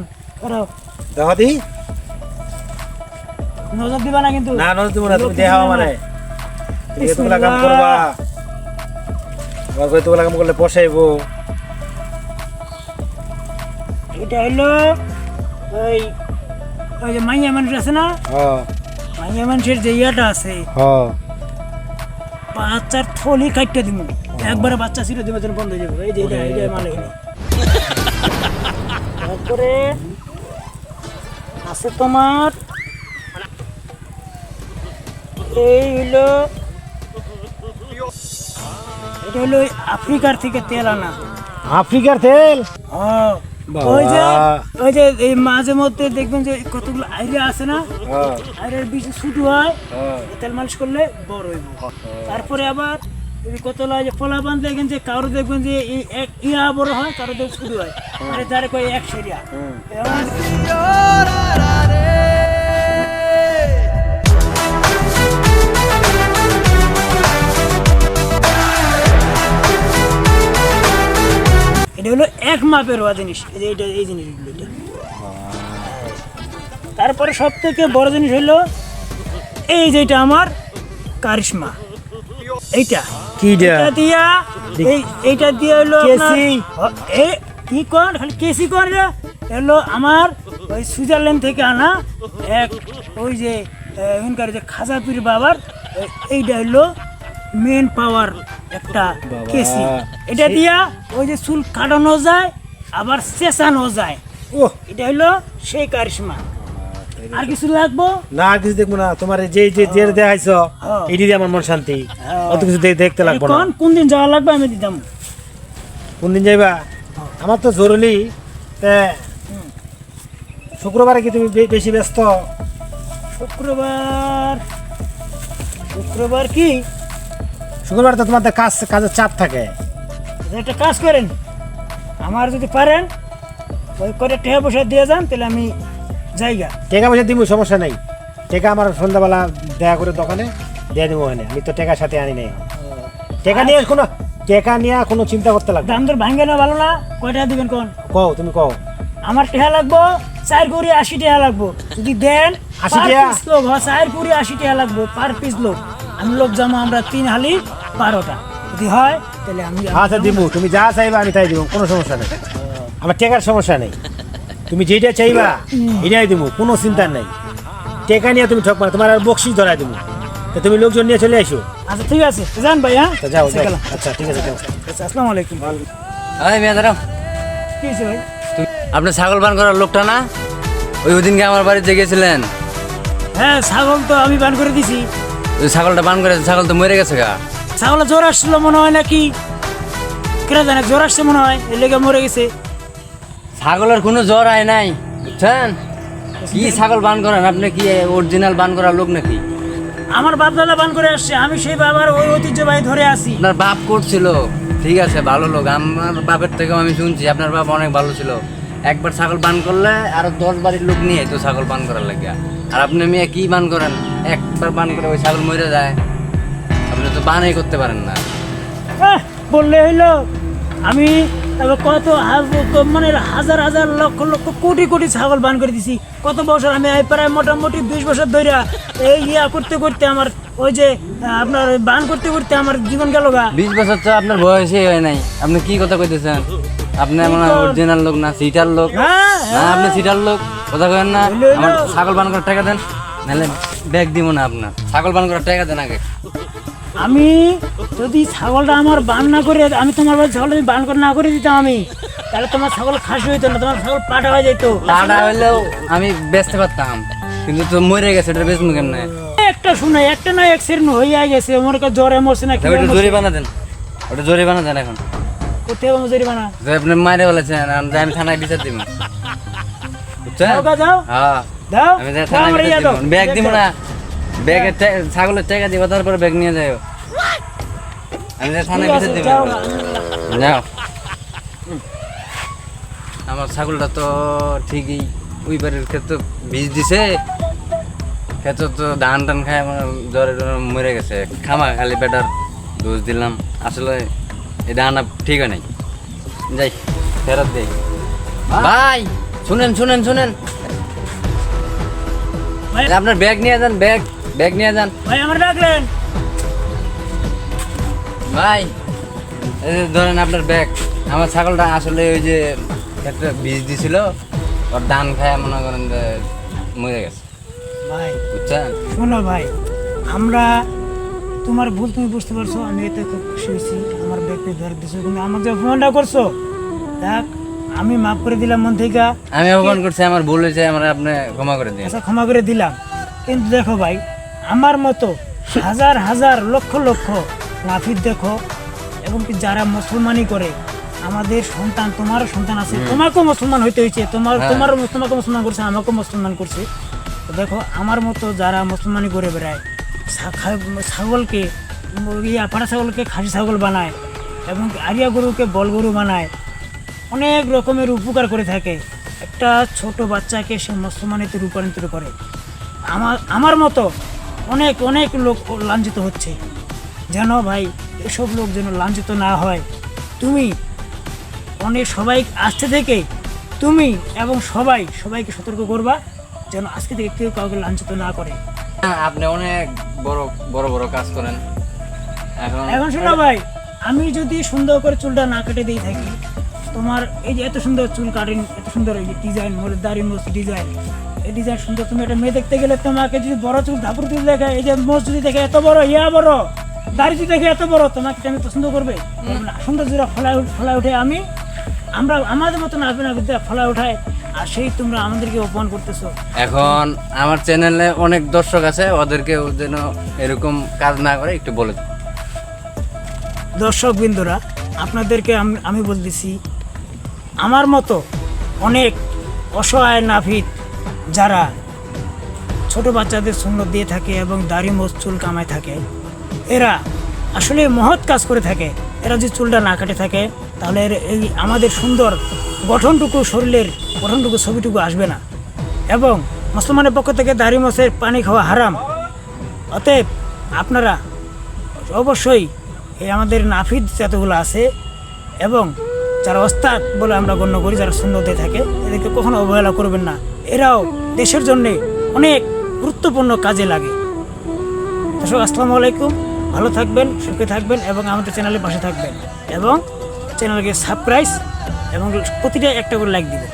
এখন। করো দেখো দি। নজর দিবা না কিন্তু। না নজর দিব না তুমি মানে তুমি এতগুলা কাম করবা। আবার করে এতগুলা কাম করলে পোষাইবো এটা হলো ওই ওই যে মাইয়া মানুষ আছে না? হ্যাঁ মাইয়া মানুষের যে ইয়াটা আছে। হ্যাঁ বাচ্চার থলি কাটতে দিব। একবারে বাচ্চা ছিল দিব বন্ধ হয়ে যাবে। এই যে এটা এই যে মানে। তারপরে আছে তোমার। এই হলো এটা হলো আফ্রিকার থেকে তেল আনা। আফ্রিকার তেল? হ্যাঁ, ওই যে ওই যে এই মাঝে মধ্যে দেখবেন যে কতগুলো আইডিয়া আছে না? হ্যাঁ। আইডিয়ার বেশি শুধু হয়। হ্যাঁ। তেল মালিশ করলে বড় হইব। তারপরে আবার যদি কত লাগে যে ফলা বাঁধলে দেখেন যে কারও দেখবেন যে ইয়া বড় হয় কারও দেখবেন শুরু হয়। আরে যারে কয় এক সেরিয়া। এটা হলো এক মাপের হওয়া জিনিস। এই এইটা এই জিনিসগুলো এটা। তারপরে সব থেকে বড় জিনিস হলো এই যেটা আমার কারিশমা। এইটা। কিডা এটা? দিয়া এই এইটা দিয়ে হলো কেসি? এ কি খালি কেসি কর রে। হলো আমার ওই সুইজারল্যান্ড থেকে আনা এক ওই যে এখানকার যে খাজাপির বাবার এইটা হলো মেন পাওয়ার একটা কেসি। এটা দিয়া ওই যে চুল কাটানো যায় আবার চেঁচানো যায়। ও এটা হলো সেই কারিশমা আর কিছু লাগবো? না আর কিছু দেখব না। তোমার যে যে যে দেখাইছো হ্যাঁ। এটি দিয়ে আমার মন শান্তি। হ্যাঁ। অত কিছু দেখতে লাগবো না। কোন দিন যাওয়া লাগবে আমি দিতাম। কোন দিন যাইবা? আমার তো জরুরি। তে শুক্রবারে কি তুমি বেশি ব্যস্ত? শুক্রবার শুক্রবার কি? শুক্রবার তো তোমার কাজ কাজের চাপ থাকে। একটা কাজ করেন। আমার যদি পারেন ওই করে টেহা পয়সা দিয়ে যান তাহলে আমি জায়গা। টাকা পয়সা দিব সমস্যা নাই। টাকা আমার সন্ধ্যাবেলা দেয়া করে দোকানে দিয়ে দিব ওখানে। আমি তো টাকার সাথে আনি নাই টাকা নিয়ে কোনো টাকা নিয়ে কোনো চিন্তা করতে লাগবে দাম দর ভাঙ্গে না ভালো না? কয় টাকা দিবেন কোন? কও তুমি কও। আমার টেহা লাগবো চার কুড়ি আশি টাকা লাগবো। যদি দেন 80 per টাকা? লোক হ্যাঁ চার কুড়ি আশি টাকা লাগবো পার পিস লোক। আমি লোক জমা আমরা তিন হালি বারোটা। যদি হয় তাহলে আমি আচ্ছা দিব তুমি যা চাইবা আমি তাই দিব কোনো সমস্যা নেই। আমার টাকার সমস্যা নেই। তুমি যেটা চাইবা এটাই দিব কোনো চিন্তা নেই। টাকা নিয়ে তুমি ঠকবা তোমার আর বকশিস ধরাই দিব তো তুমি লোকজন নিয়ে চলে আসো আচ্ছা ঠিক আছে যান ভাই হ্যাঁ? তো যাও আচ্ছা, যাও আচ্ছা ঠিক আছে যাও। আচ্ছা আসসালামু আলাইকুম। আরে মেয়ে দাঁড়াও। কি হয়েছে ভাই? আপনি ছাগল বান করার লোকটা না? ওই ওদিনকে আমার বাড়িতে গেছিলেন হ্যাঁ ছাগল তো আমি বান করে দিছি। ওই ছাগলটা বান করেছে ছাগল তো মরে গেছে গা। ছাগলের জ্বর আসছিল মনে হয় নাকি? কেনা জানে জ্বর আসছে মনে হয় এর লেগে মরে গেছে। ছাগলের কোনো জ্বর আয় নাই বুঝছেন? কি ছাগল বান করেন? আপনি কি অরিজিনাল বান করার লোক নাকি? আমার বাপ দাদা বান করে আসছে আমি সেই বাবার ওই ঐতিহ্যবাহী ধরে আছি। আপনার বাপ করছিল। ঠিক আছে ভালো লোক। আমার বাপের থেকেও আমি শুনছি আপনার বাপ অনেক ভালো ছিল। একবার ছাগল বান করলে আরও দশ বাড়ির লোক নিয়ে তো ছাগল বান করার লাগে আর আপনি মেয়ে কি বান করেন? একবার বান করে ওই ছাগল মরে যায়। আপনি তো বানই করতে পারেন না। আহ, বললে হইল আমি এবার কত মানে হাজার হাজার লক্ষ লক্ষ কোটি কোটি ছাগল বান করে দিছি। কত বছর আমি প্রায় মোটামুটি বিশ বছর ধরে এই ইয়া করতে করতে আমার ওই যে আপনার বান করতে করতে আমার জীবন গেল গা। বিশ বছর তো আপনার বয়সই হয় নাই। আপনি কি কথা কইতেছেন? আপনি এমন অরিজিনাল লোক না সিটার লোক? হ্যাঁ না আপনি সিটার লোক? কথা কেন না। আমার ছাগল বান করার টাকা দেন। নাহলে ব্যাগ দিব না আপনার। ছাগল বান করার টাকা দেন আগে। আমি যদি ছাগলটা আমার বান না করে আমি তোমার বাড়ি ছাগল যদি বান করে না করে দিতাম আমি তাহলে তোমার ছাগল খাসি হইতো না তোমার ছাগল পাটা হয়ে যেত টাকা হইলেও আমি বেচতে পারতাম কিন্তু তো মরে গেছে এটা বেচবো কেমনে? একটা শুনে একটা না সেরন হইয়া গেছে আমার কাছে জ্বরে মরছে না ওটা জরি বানা দেন ওটা জরি বানা দেন এখন। কোথায় মজুরি বানা যে আপনি মারে বলেছেন আমি থানায় বিচার দিব। বুঝছেন? যাও যাও হ্যাঁ দাও আমি থানায় ব্যাগ দিব না। ব্যাগের ছাগলের টাকা দিব তারপরে ব্যাগ নিয়ে যাও আমি যে থানায় দিব। যাও। আমার ছাগলটা তো ঠিকই ওই বাড়ির ক্ষেত্রে বীজ দিছে। ক্ষেত্রে তো ধান টান খায় আমার জ্বরে মরে গেছে। খামা খালি বেটার দোষ দিলাম। আসলে এই ধানটা ঠিক হয় নাই। যাই ফেরত দেই। ভাই শুনেন শুনেন শুনেন। আপনার ব্যাগ নিয়ে যান ব্যাগ। ব্যাগ নিয়ে যান। ভাই আমার ডাকলেন ভাই এই যে ধরেন আপনার ব্যাগ আমার ছাগলটা আসলে ওই যে একটা বীজ দিছিল ওর ধান খায় মনে করেন যে মরে গেছে। ভাই বুঝছেন? শোনো ভাই আমরা তোমার ভুল তুমি বুঝতে পারছ আমি এতে খুব খুশি হয়েছি আমার ব্যক্তি ধরে দিছো কিন্তু আমাকে যে ফোনটা করছ দেখ আমি মাফ করে দিলাম মন থেকে। আমি অপমান করছি আমার ভুল হয়েছে আমার আপনি ক্ষমা করে দিন। আচ্ছা ক্ষমা করে দিলাম। কিন্তু দেখো ভাই আমার মতো হাজার হাজার লক্ষ লক্ষ নাফিদ দেখো এবং কি যারা মুসলমানি করে আমাদের সন্তান তোমারও সন্তান আছে তোমাকেও মুসলমান হইতে হয়েছে তোমার হ্যাঁ। তোমারও তোমাকে মুসলমান করছে আমাকেও মুসলমান করছে। তো দেখো আমার মতো যারা মুসলমানি করে বেড়ায় ছাগলকে ইয়া পাড়া ছাগলকে খাসি ছাগল বানায় এবং আরিয়া গরুকে বল গরু বানায় অনেক রকমের উপকার করে থাকে। একটা ছোট বাচ্চাকে সে মুসলমানিতে রূপান্তর করে। আমার আমার মতো অনেক অনেক লোক লাঞ্ছিত হচ্ছে। যেন ভাই এসব লোক যেন লাঞ্ছিত না হয়। তুমি অনেক সবাই আসতে থেকে তুমি এবং সবাই সবাইকে সতর্ক করবা যেন আজকে থেকে কেউ কাউকে লাঞ্ছিত না করে। আপনি অনেক বড় বড় বড় কাজ করেন। এখন এখন শোনো ভাই আমি যদি সুন্দর করে চুলটা না কেটে দিয়ে থাকি তোমার এই যে এত সুন্দর চুল কাটিং এত সুন্দর এই যে ডিজাইন মোড়ে দাড়ি মোজ ডিজাইন এই ডিজাইন সুন্দর তুমি একটা মেয়ে দেখতে গেলে তোমাকে যদি বড় চুল ধাপুর চুল দেখে এই যে মোজ যদি দেখে এত বড় ইয়া বড় দাড়ি যদি দেখে এত বড় তোমাকে আমি পছন্দ করবে। সুন্দর যেটা ফলায় ফলায় উঠে আমি আমরা আমাদের মতন আপনি না ফলায় উঠায় আর সেই তোমরা আমাদেরকে অপমান করতেছো এখন আমার চ্যানেলে অনেক দর্শক আছে ওদেরকে যেন এরকম কাজ না করে একটু বলে। দর্শক বিন্দুরা আপনাদেরকে আম- আমি বলতেছি আমার মতো অনেক অসহায় নাভিদ যারা ছোট বাচ্চাদের সুন্দর দিয়ে থাকে এবং দাড়ি মোজ চুল কামায় থাকে, এরা আসলে মহৎ কাজ করে থাকে। এরা যদি চুলটা না কাটে থাকে, তাহলে এই আমাদের সুন্দর গঠনটুকু শরীরের গঠনটুকু ছবিটুকু আসবে না। এবং মুসলমানের পক্ষ থেকে দাড়ি মোছের পানি খাওয়া হারাম। অতএব আপনারা অবশ্যই এই আমাদের নাফিদ যতগুলো আছে এবং যারা ওস্তাদ বলে আমরা গণ্য করি, যারা সুন্দর দিয়ে থাকে, এদেরকে কখনো অবহেলা করবেন না। এরাও দেশের জন্য অনেক গুরুত্বপূর্ণ কাজে লাগে। দর্শক, আসসালামু আলাইকুম। ভালো থাকবেন, সুখে থাকবেন এবং আমাদের চ্যানেলের পাশে থাকবেন। এবং চ্যানেলকে সাবস্ক্রাইব এবং প্রতিটা একটা করে লাইক দিবেন।